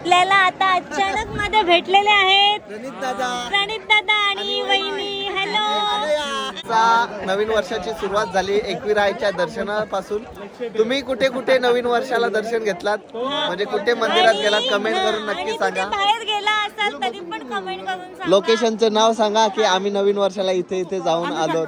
आपल्याला आता अचानक मध्ये भेटलेले आहेत. प्रणित दादा. आणि वहिनी. हॅलो नवीन वर्षाची सुरुवात झाली एकविरायच्या दर्शनापासून. तुम्ही कुठे कुठे नवीन वर्षाला दर्शन घेतलात? म्हणजे कुठे मंदिरात गेलात? कमेंट करून नक्की सांगा. बाहेर गेला असाल तरी पण कमेंट करून सांगा. लोकेशनचं नाव सांगा की आम्ही नवीन वर्षाला इथे इथे जाऊन आलो.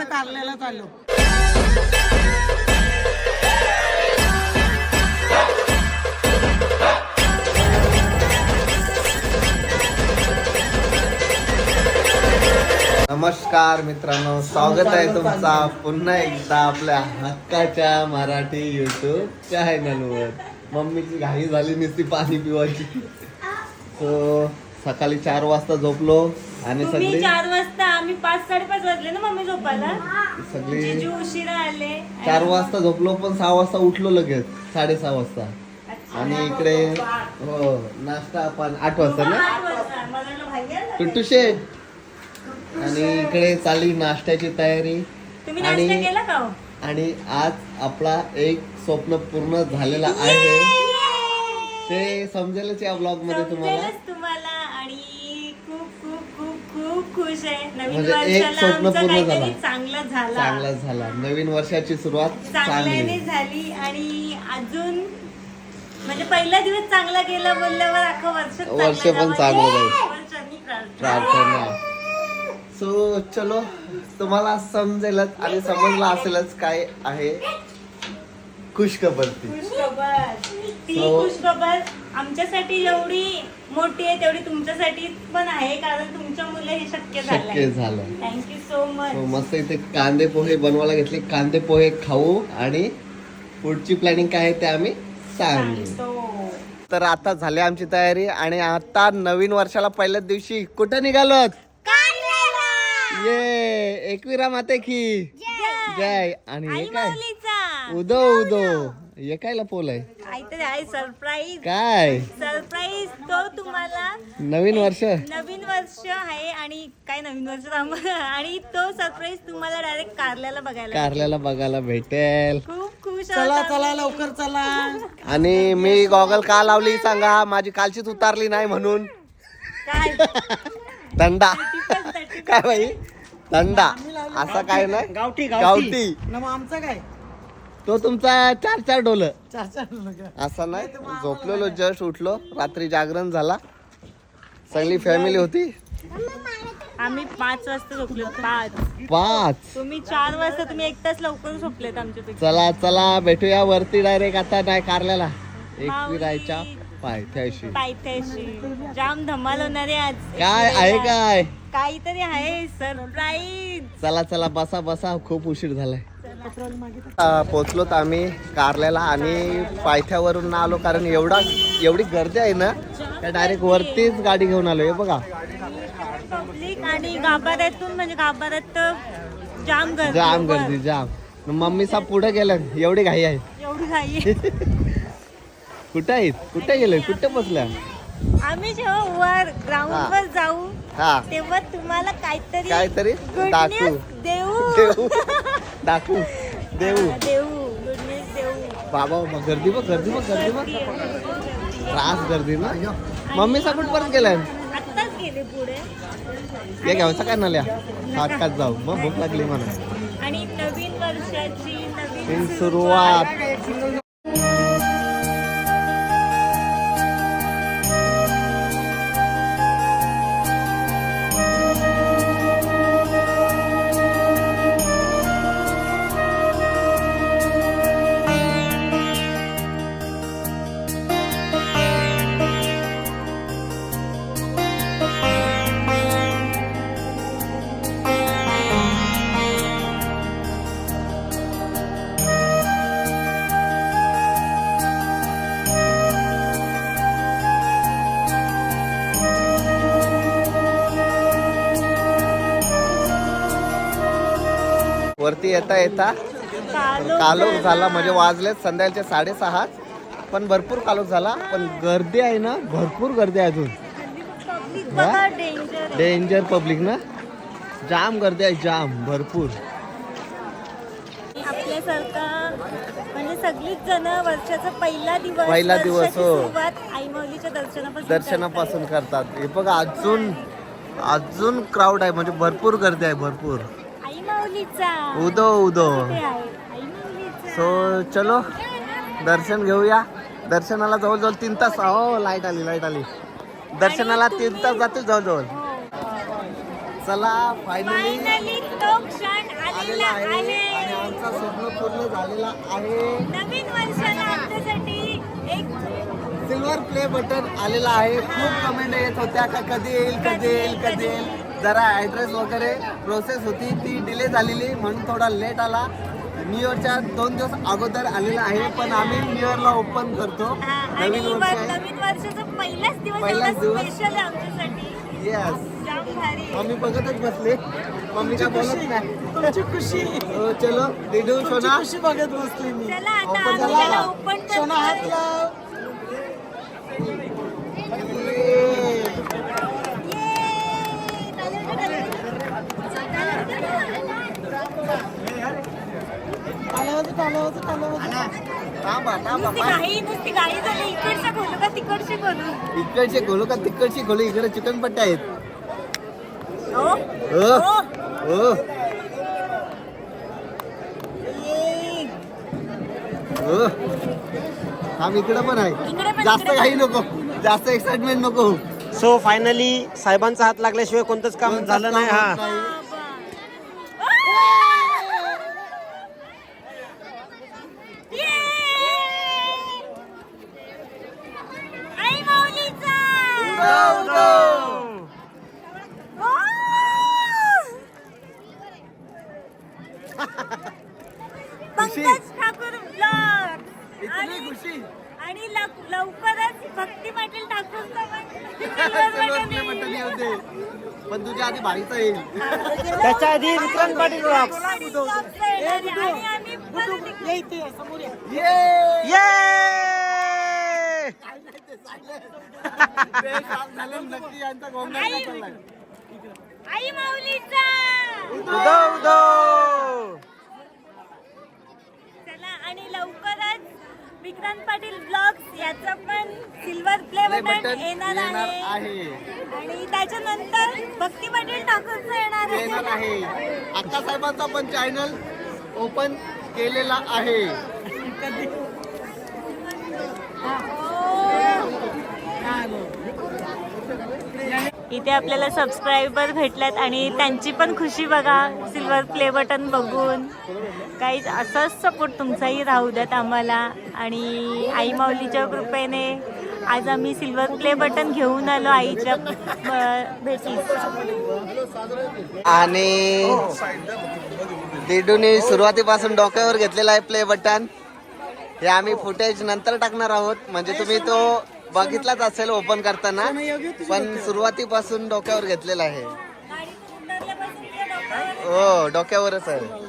नमस्कार मित्रांनो स्वागत आहे तुमचा पुन्हा एकदा आपल्या हक्काच्या मराठी युट्यूब चॅनलवर मम्मीची घाई झाली नुसती पाणी पिवायची. तो सकाळी चार वाजता झोपलो आणि तुम्ही सगळी चार वाजता आम्ही पाच साडेपाच वाजले ना मम्मी झोपायला? सगळी जिजू उशिरा आले. चार वाजता झोपलो पण सहा वाजता उठलो लगेच साडेसहा वाजता. आणि इकडे हो नाश्ता पण आठ वाजता ना? आठ वाजता. मला. टुट्टू शेठ आणि इकडे चालली नाश्त्याची तयारी. तुम्ही आणि- नाश्ता केला का हो? आणि आज आपला एक स्वप्न पूर्ण झालेला आहे. ते समजेलच या ब्लॉगमध्ये तुम्हाला. समजेलच तुम्हाला आणि खूप खूप खूप खूप खुश आहे. नवीन म्हणजे एक वर्षाला स्वप्न आमचं पूर्ण काहीतरी झालं. चांगला झाला. चांगला झाला. नवीन वर्षाची सुरुवात चांगल्याने चांगली झाली आणि अजून म्हणजे पहिला दिवस चांगला गेला बोलल्यावर अख्खं वर्ष वर्ष पण. चांगलं जाईल. वर्षांनी प्रार्थना. प्रार्थना. सो चलो तुम्हाला समजेलच आणि समजलं असेलच काय आहे. खुशखबर ती खुशखबर. ती So- खुशखबर आमच्यासाठी एवढी मोठी आहे तेवढी तुमच्यासाठी पण आहे कारण तुमच्यामुळे हे शक्य शक्य झालं थँक्यू सो मच मस्त इथे कांदे पोहे बनवायला घेतले. कांदे पोहे खाऊ आणि पुढची प्लॅनिंग काय आहे ते आम्ही सांगू. सांगतो. तर आता झाली आमची तयारी आणि आता नवीन वर्षाला पहिल्याच दिवशी कुठं निघालोत? ये एकविरा माते की. जय. आणि हे काय? उदो उदो. हे काय लपवलंय काहीतरी आहे सरप्राईज काय? सरप्राईज तो तुम्हाला. नवीन वर्ष. नवीन वर्ष आहे आणि काय नवीन वर्ष आणि तो सरप्राईज तुम्हाला डायरेक्ट कारल्याला बघायला कारल्याला बघायला भेटेल. खूप खुश आहोत आम्ही. आणि मी गॉगल का लावली सांगा माझी कालचीच उतारली नाही म्हणून. काय? दंडा. काय बाई? दंडा असा काय नाही. गावठी. गावठी. ना मग आमचा काय? तो तुमचा चार चार डोल. चार चार असा नाही. झोपलेलो जस्ट उठलो. रात्री जागरण झाला. सगळी फॅमिली होती. आम्ही पाच वाजता झोपलो पाच. पाच. तुम्ही चार वाजता तुम्ही एक तास लवकर झोपलेत आमच्यापेक्षा. चला चला. भेटूया वरती डायरेक्ट आता नाही कारल्याला. एकविरायच्या पायथ्याशी. पायथ्याशी. जाम धमाल होणार आहे आज. काय आहे काय? काहीतरी आहे सरप्राईज चला चला बसा बसा. खूप उशीर झालाय. पोचलोत आम्ही कारल्याला आणि पायथ्यावरून ना आलो कारण एवढा एवढी गर्दी आहे ना त्या डायरेक्ट वरतीच गाडी घेऊन आलो हे बघा. पब्लिक आणि गाभाऱ्यातून म्हणजे गाभाऱ्यात तर जाम गर्दी जाम. गर्दी जाम. मम्मी सा पुढे गेलं एवढी घाई आहे. एवढी घाई आहे. कुठे आहेत? कुठे गेले? कुठे बसल्या? आम्ही जेव्हा वर ग्राउंड. वर जाऊ हा. तेव्हा तुम्हाला काहीतरी काहीतरी good दाखवू. news देऊ. देऊ. दाखवू. देऊ. हा, देऊ. गुड न्यूज देऊ. बाबा मग गर्दी बघ गर्दी बघ गर्दी बघ. त्रास गर्दी ना. मम्मी सा कुठपर्यंत गेल्या आत्ताच गेले पुढे. हे घ्यायचं काय नाल्या? जाऊ. मग भूक लागली मला आणि नवीन वर्षाची नवीन सुरुवात. येता येता कालो कालोख झाला म्हणजे वाजलेत संध्याकाळचे साडेसहा. पण भरपूर कालोख झाला पण गर्दी आहे ना भरपूर गर्दी आहे अजून. डेंजर पब्लिक ना? जाम गर्दी आहे जाम भरपूर. आपल्यासारखा म्हणजे सगळीच जण वर्षाचा पहिला दिवस पहिला दिवस, हो. दर्शनापासून दर्शनापासून करतात. हे बघा अजून अजून क्राऊड आहे म्हणजे भरपूर गर्दी आहे भरपूर. उदो उदो. सो चलो दर्शन घेऊया. दर्शनाला जवळजवळ तीन तास हो लाइट आली लाइट आली. दर्शनाला तीन तास जातील जवळजवळ. हो. चला फायनली आलेला आहे आणि आमचा स्वप्न पूर्ण झालेला आहे. नवीन वर्षाला आमच्यासाठी एक सिल्वर प्ले बटन आलेला आहे. खूप कमेंट येत होत्या का कधी येईल कधी येईल कधी येईल. जरा ऍड्रेस वगैरे प्रोसेस होती ती डिले झालेली म्हणून थोडा लेट आला. न्यू इयरच्या दोन दिवस अगोदर आलेला आहे पण आम्ही न्यू इयरला ओपन करतो आणि नवीन वर्ष वर- आहे. नवीन वर्षाचा पहिलाच दिवस पहिलाच एवढा दिवस. स्पेशल आहे आमच्यासाठी. येस जाम भारी. मम्मी बघतच बसले. मम्मी काय बोलत नाही. तुमची खुशी. हो, चलो डिडू तुमची सोना. खुशी बघत बसली मी. चला आता Open आम्ही झाला. त्याला ओपन सोना हात करतो लाव टाळ्यावाजव, टाळ्यावाजव, टाळ्यावाजव. थांबा थांबा नुसती घाई नुसती घाई झाली इकडचं खोलू का तिकडची खोलू? इकडचे खोलू का तिकडची खोलू? इकडे चिकन पट्टे आहेत. हो? हो हो. इकडे पण आहे. जास्त काही. नको. जास्त एक्साइटमेंट नको. सो फायनली साहेबांचा हात लागल्याशिवाय कोणतंच काम झालं नाही हा होत नाही. ये. आई माऊलीचा ओ. पंकज ठाकूर ब्लॉग इतनी खुशी. आणि लव- लवकरच भक्ती पाटील ठाकूरचा पण Silver play button तुझ्या आधी भारीचा येईल. त्याच्या आधी विक्रांत पाटील ब्लॉग्स आणि vlogs येणार आहे. आणि आम्ही परत एक- ये इथे, समोर ये. ये. ये! झालं नक्की यांचा गोंगाट आई- चाललाय. आई माऊलीचा! उदो उदो आणि लवकरच विक्रांत पाटील ब्लॉग्स याचं पण सिल्वर प्ले बटन येणार आहे. आणि त्याच्यानंतर भक्ती पाटील ठाकूरचं येणार आहे. आहे. अक्का साहेबांचा पण चॅनल ओपन केलेला आहे. इथे आपल्याला सबस्क्रायबर भेटल्यात आणि त्यांची पण खुशी बघा. सिल्वर प्ले बटन बघून. काहीच असंच सपोर्ट तुमचाही राहू द्यात आम्हाला. आणि आई माऊलीच्या कृपेने आज आम्ही सिल्वर प्ले बटन घेऊन आलो आईच्या भेटी आणि दिडूने सुरुवातीपासून डोक्यावर घेतलेला आहे प्ले बटन हे आम्ही फुटेज नंतर टाकणार आहोत. म्हणजे तुम्ही तो बघितलाच असेल ओपन करताना. पण सुरुवातीपासून डोक्यावर घेतलेला आहे. हो डोक्यावरच आहे.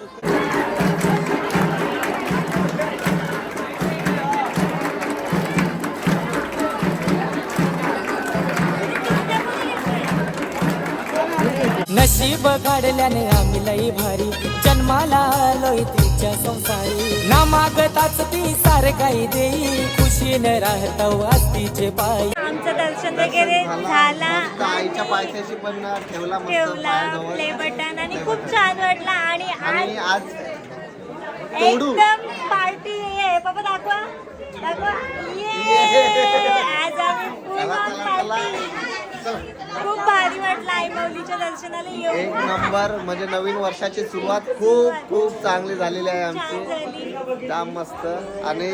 नशीब काढल्याने आम्ही लई भारी. जन्माला आलोय तिच्या संसारी. ना मागताच ती सारे काही देई. खुशीने राहतो तिचे पायी. आमचं दर्शन वगैरे झाला. मस्त आईच्या पायथ्याशी पण ठेवला मस्त ठेवला पायाजवळ. प्ले बटन आणि खूप छान वाटला. आणि आणि आज आज तोडू. एकदम पार्टी आहे बाबा दाखवा. दाखवा. ये. आज आम्ही full चला, on चला, चला. party. खूप भारी वाटलं आई माऊलीच्या दर्शनाला एक नंबर म्हणजे नवीन वर्षाची सुरुवात खूप खूप चांगली झालेली आहे छान आमची. झाली. जाम मस्त. आणि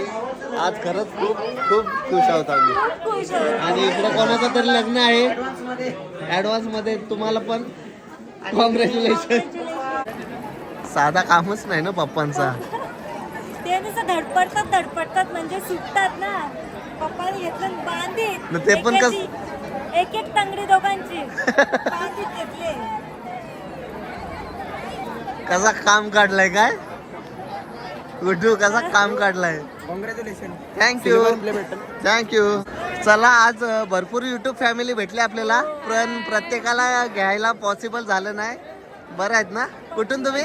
आज खरंच खूप खूप खुश आहोत आम्ही. खूप खुश होतो आणि इकडे कोणाचं तरी लग्न आहे? ऍडव्हान्समध्ये. तुम्हाला पण. कॉंग्रॅच्युलेशन साधा कामच नाही ना पप्पांचा. ते नुसतं धडपडतात धडपडतात म्हणजे सुटतात ना. पप्पाने घेतलं मग ते पण कस- एक एक टंगडी दोघांची कसा काम काढलाय काय? गुड्डू कसा काम काढलाय? कॉंग्रॅच्युलेशन थँक्यू थँक्यू चला आज भरपूर युट्यूब फॅमिली भेटली आपल्याला. पण प्रत्येकाला घ्यायला पॉसिबल झालं नाही. बरं आहेत ना? कुठून तुम्ही?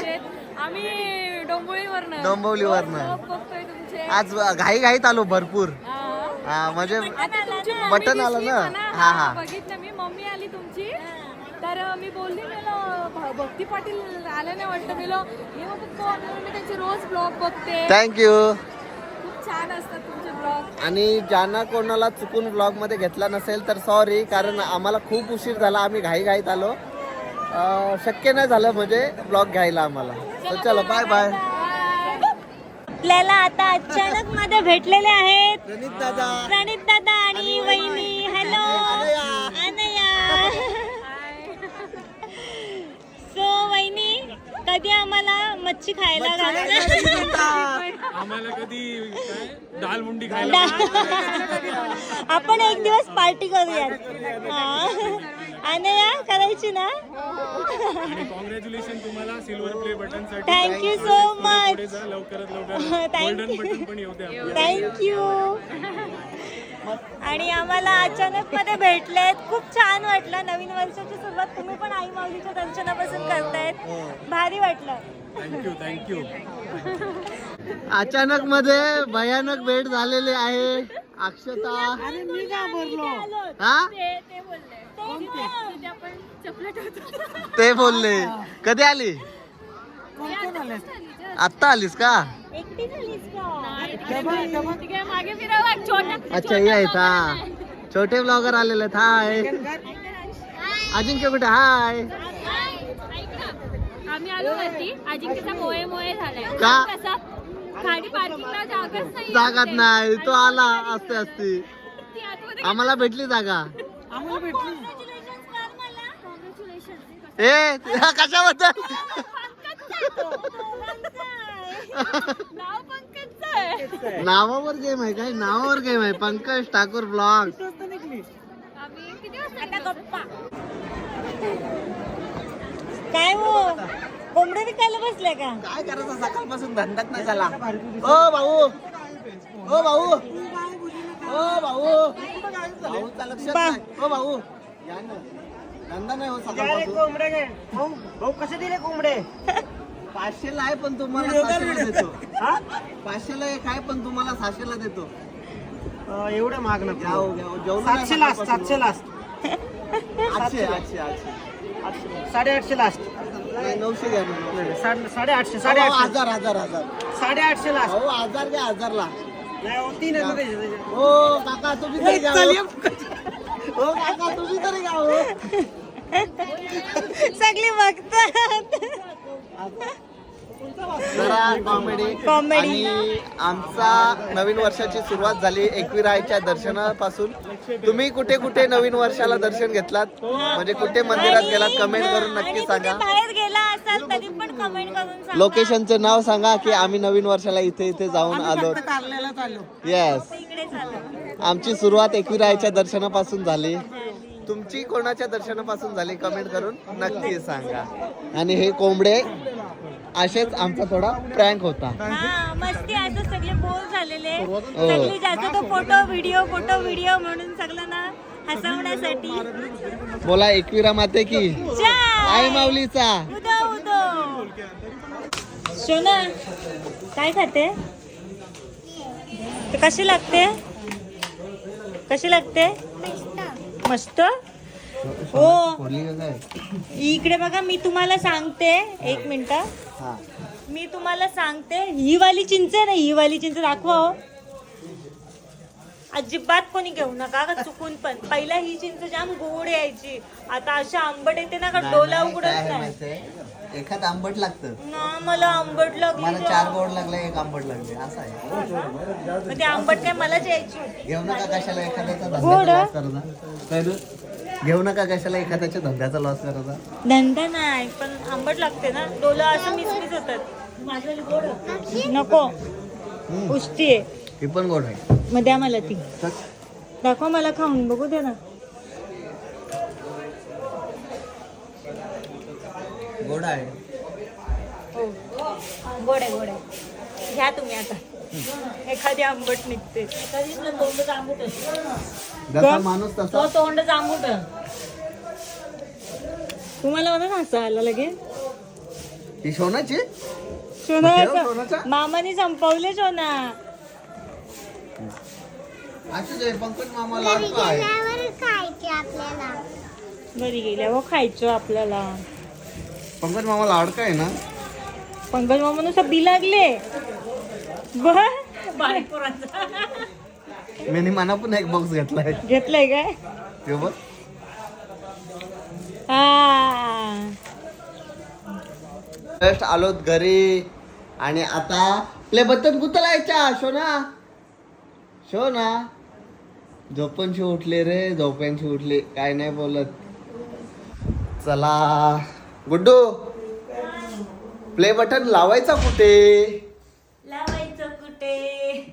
आम्ही डोंबिवलीवरनं. डोंबिवलीवरनं. तुमचे. आज घाई घाईत आलो भरपूर. हा म्हणजे बटन आलं ना. हा हा. बघितलं मी. मम्मी आली तुमची. तर मी बोलली मला भक्ती पाटील आले नाही वाटतं मी हे कोण मी त्यांचे रोज ब्लॉग बघते. थँक्यू खूप छान असतात तुमचे ब्लॉग. आणि ज्यांना कोणाला चुकून ब्लॉगमध्ये घेतला नसेल तर सॉरी कारण आम्हाला खूप उशीर झाला. आम्ही घाई घाईत आलो. अं, शक्य नाही झालं म्हणजे ब्लॉग घ्यायला आम्हाला. तर चलो बाय बाय आपल्याला आता अचानक मध्ये भेटलेले आहेत. प्रणित दादा. प्रणित दादा आणि वहिनी. हॅलो अनया. सो वहिनी कधी आम्हाला मच्छी खायला घालणार? आम्हाला कधी काय? दाल मुंडी खायला आपण एक दिवस पार्टी करूयात. हा. अनया करायची ना? कॉंग्रॅच्युलेशन तुम्हाला सिल्वर प्ले बटनसाठी. थँक्यू सो मच लवकरात लवकर. Thank golden you. बटन पण येऊ द्या. थँक्यू आणि आम्हाला अचानक मध्ये भेटलेत. खूप छान वाटलं. नवीन वर्षाची सुरुवात तुम्ही पण आई माऊलीच्या दर्शनापासून करतायत. भारी वाटलं. थँक्यू थँक्यू अचानक मध्ये भयानक भेट झालेली आहे. अक्षता. अरे मी घाबरलो हा? ते बोलले. कधी आली? कोण कोण आले आत्ता आलीस का? अच्छा ये आहेत हा. छोटे ब्लॉगर आलेले आहेत. हाय अजिंक्य कुठे? हाय आम्ही आलो वरती. अजिंक्यचा मोये मोये झालाय. का? कसा? गाडी पार्किंगला जागाच नाही जागात नाही. तो आला असते असती ती आतमध्ये आम्हाला भेटली जागा. आम्हाला भेटली. ए कशाबद्दल? नावावर गेम आहे काय? नावावर गेम आहे. पंकज ठाकूर ब्लॉग काय हो? कोंबडे विकायला बसले का? काय करायचं? सकाळपासून धंदाच नाही झाला. ओ भाऊ. ओ भाऊ. ओ भाऊ. भाऊचा लक्षात ओ भाऊ. धंदा नाही हो सकाळपासून. कोंबडे भाऊ भाऊ कसे दिले कोंबडे? पाचशेला आहे पण तुम्हाला सहाशेला देतो. पाचशेला एक आहे पण तुम्हाला सहाशेला देतो. एवढं महाग नाही सातशे लास्ट सकाळपासून. सातशे लास्ट आठशे आठशे आठशे. साडेआठशे लास्ट नाही नऊशे घ्या ना, नऊशे. साडे साडेआठशे अहो, साडेआठशे. हजार हजार हजार. साडेआठशे लास्ट अहो हजार घ्या हजारला. नाही हो, तीन आहेत ना त्याचे, त्याचे. हो काका तुम्ही तरी घ्या हो. हो काका तुम्ही तरी घ्या हो. सगळी बघतात. जरा कॉमेडी. आणि आमचा नवीन वर्षाची सुरुवात झाली एकविरायच्या दर्शनापासून. तुम्ही कुठे कुठे नवीन वर्षाला दर्शन घेतलात? म्हणजे कुठे मंदिरात गेलात? कमेंट करून नक्की सांगा. बाहेर गेला असाल तरी पण कमेंट करून सांगा. लोकेशनचं नाव सांगा की आम्ही नवीन वर्षाला इथे इथे जाऊन आलो. येस इकडे चालू आमची सुरुवात एकविरायच्या दर्शनापासून झाली. तुमची कोणाच्या दर्शनापासून झाली? कमेंट करून नक्की सांगा. आणि हे कोंबडे असेच आमचा थोडा प्रँक होता. हा मस्ती असं सगळे बोर झालेले. सगळी जास्त तो फोटो व्हिडिओ फोटो व्हिडिओ म्हणून सगळं ना हसवण्यासाठी. बोला एकविरा माते की! आई माऊलीचा. उदो उदो. सोना काय खाते? ते कशी लागते? कशी लागते? मस्त? हो. इकडे बघा मी तुम्हाला सांगते. एक मिनिट. हा. मी तुम्हाला सांगते ही वाली चिंच आहे ना ही वाली चिंच दाखवा हो. अजिबात कोणी घेऊ नका का चुकून पण. पहिला ही चिंच जाम गोड यायची. आता अशा आंबट येते ना का डोला उघडत नाही. एखाद आंबट लागतं. ना मला आंबट लागली. चार गोड लागले एक आंबट लागले. असं आहे. ते आंबट काय मलाच यायची होती. घेऊ नका कशाला एखाद्याचा गोड. घेऊ नका कशाला एखाद्याच्या धंद्याचा लॉस करायचा धंदा नाही पण आंबट लागते ना. डोलं असं मिसमिस होतात. नको. पुष्टी आहे. ती पण गोड आहे. मग द्या मला ती. दाखवा मला खाऊन बघू दे ना. गोड आहे. हो. गोड आहे गोड आहे. घ्या तुम्ही आता. एखादी आंबट निघते. एखादीच ना तोंड आंबट जसा माणूस तसा. तो तोंड आंबट तुम्हाला बघा ना असं आलं लगे ती सोनाची सोना सोनाचा. मामाने संपवले सोना. पंकज मामा लाडका आहे. खायचे आपल्याला? घरी गेल्यावर खायचं आपल्याला. पंकज मामा लाडका आहे ना? पंकज मामा नुसतं बी लागले. बारीक पोरांचा मी मना पण एक बॉक्स घेतलाय. घेतलंय काय? ते बघ. जस्ट आलोत घरी आणि आता प्ले बत्तन कुतलायच्या शोना शोना झोपणशी उठले रे झोप्यांशी उठले. काय नाही बोलत. चला. गुड्डू प्ले बटन लावायचं कुठे?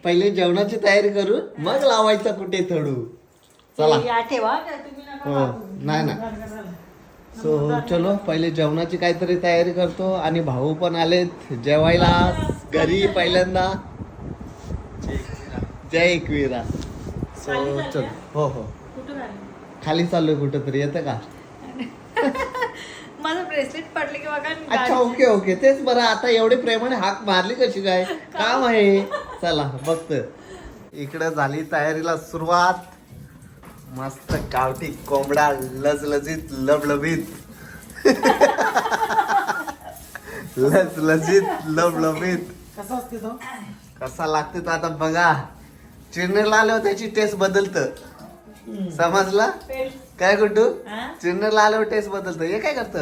पहिले जेवणाची तयारी करू मग लावायचा कुठे थडू. चला. हो नाही ना सो चलो पहिले जेवणाची काहीतरी तयारी करतो आणि भाऊ पण आलेत जेवायला. घरी पहिल्यांदा. जय एकवीरा. सो चल हो हो. खाली? चाललोय कुठं तरी येतं का? माझं ब्रेसलेट पडले की बघा अच्छा ओके ओके तेच बरं आता एवढे प्रेमाने हाक मारली कशी काय? काम आहे. चला बघत इकडे झाली तयारीला सुरुवात. मस्त गावठी कोंबडा लजलजीत लबलबीत. लजलजीत लबलबीत. कसं असते तो? कसा लागते तो आता बघा. चिरनेरला आल्यावर त्याची टेस्ट बदलत. समजला? काय गुड्डू? चिरनेरला आल्यावर टेस्ट बदलत. हे काय करत?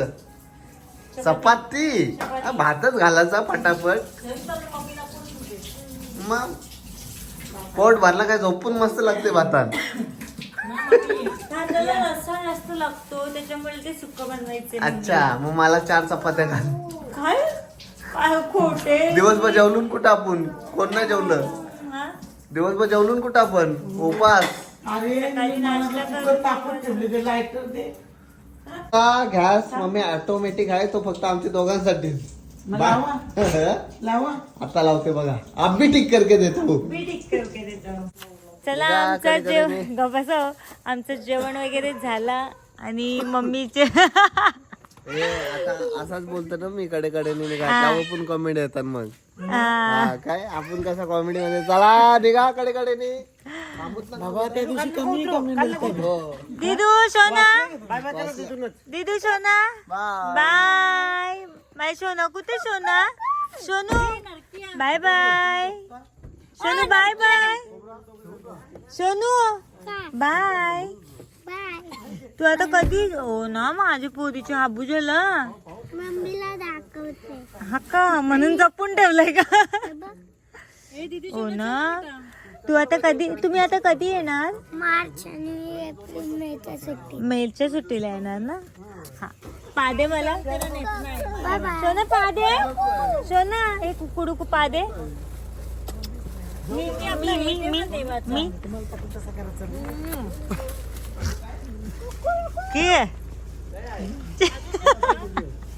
चपाती. भातच घालायचा फटाफट मग? पोट भरला काय झोपून मस्त लागते भातात तांदळाला रस्सा जास्त लागतो त्याच्यामुळे ते सुक्क बनवायचे अच्छा मग मला चार चपात्या घाल. काय? काय खोटे? दिवसभर जेवलून कुठं आपण? कोण नाही जेवलं? दिवसभर जेवलून कुठं आपण? उपास. अरे ठेवले ते लायटर ते हा गॅस मम्मी ऑटोमॅटिक आहे तो फक्त आमच्या दोघांसाठी. मग लावा. लावा. आता लावते बघा. आप भी ठीक करके देतो चला जा, आमचं जेवण ने. गप्पाचं आमचं जेवण वगैरे झाला आणि मम्मीचे आता असाच बोलतो ना मी कडे कडे त्यावर पण कॉमेडी येतात मग. हा, काय? आपण कसा कॉमेडी मध्ये चला निघा कडे कडे बाबा त्या दिवशी कमी कमी मिळते दिदू सोना. दिदू सोना. बाय. बाय. सोना. कुठे Sona? Sonu. Bye bye. Sonu bye bye. Sonu. Bye. Bye तू आता कधी हो ना माझी पोरीची हाबू झालं. मम्मीला दाखवते. हा का? म्हणून जपून ठेवलंय का? हो ना. तू आता कधी तुम्ही आता कधी येणार? मार्च आणि एप्रिल मेच्या सुट्टी. मेलच्या सुट्टीला येणार ना? हा. पादे मला. सोना पादे. सोना एक कुडू पादे. मी मी मी मी. मी की?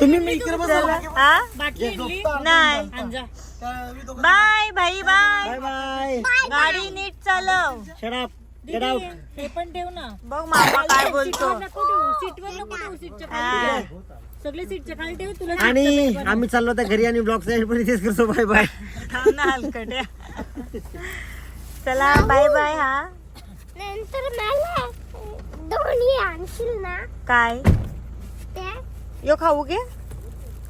तुम्ही मी इकडे बसा. हा? नाही. बाय भाई बाय. बाय गाडी नीट चालव. शराब गेट आउट हे पण ठेव ना. बघ मामा काय बोलतो. सीटवर नको ठेवू सीटच्या खाली. सगळे सीटच्या खाली ठेव तुला आणि आम्ही चाललो त्या घरी आणि ब्लॉग साईड पण इथेच करतो. बाय बाय थांब ना हलकट्या चला बाय बाय हा. नंतर मला दोन्ही आणशील ना? काय? यो खाऊ घे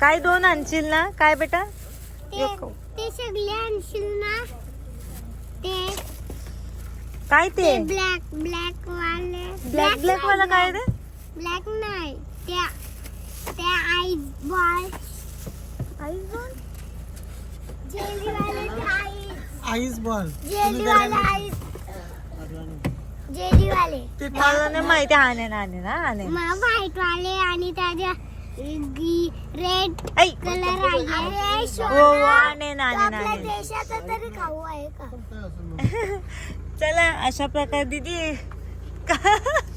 काय दोन आणशील ना? काय बेटा? ते यो खाऊ. ते सगळे आणशील ना? ते काय ते? ब्लॅक ब्लॅक वाले. ब्लॅक ब्लॅक वाला काय रे? ब्लॅक नाही. त्या त्या ice ball ice ball jelly वाले ते आईस आईस बॉल जेली वाले आईस जेली वाले. मला नाही माहिती नाही ना हा नाही मग व्हाईट वाले आणि त्याच्या रेड कलर आहे. हो हो आणे ना आणे ना आपल्या आणे देशाचा तरी खाऊ आहे का? चला अशा प्रकारे दिदी.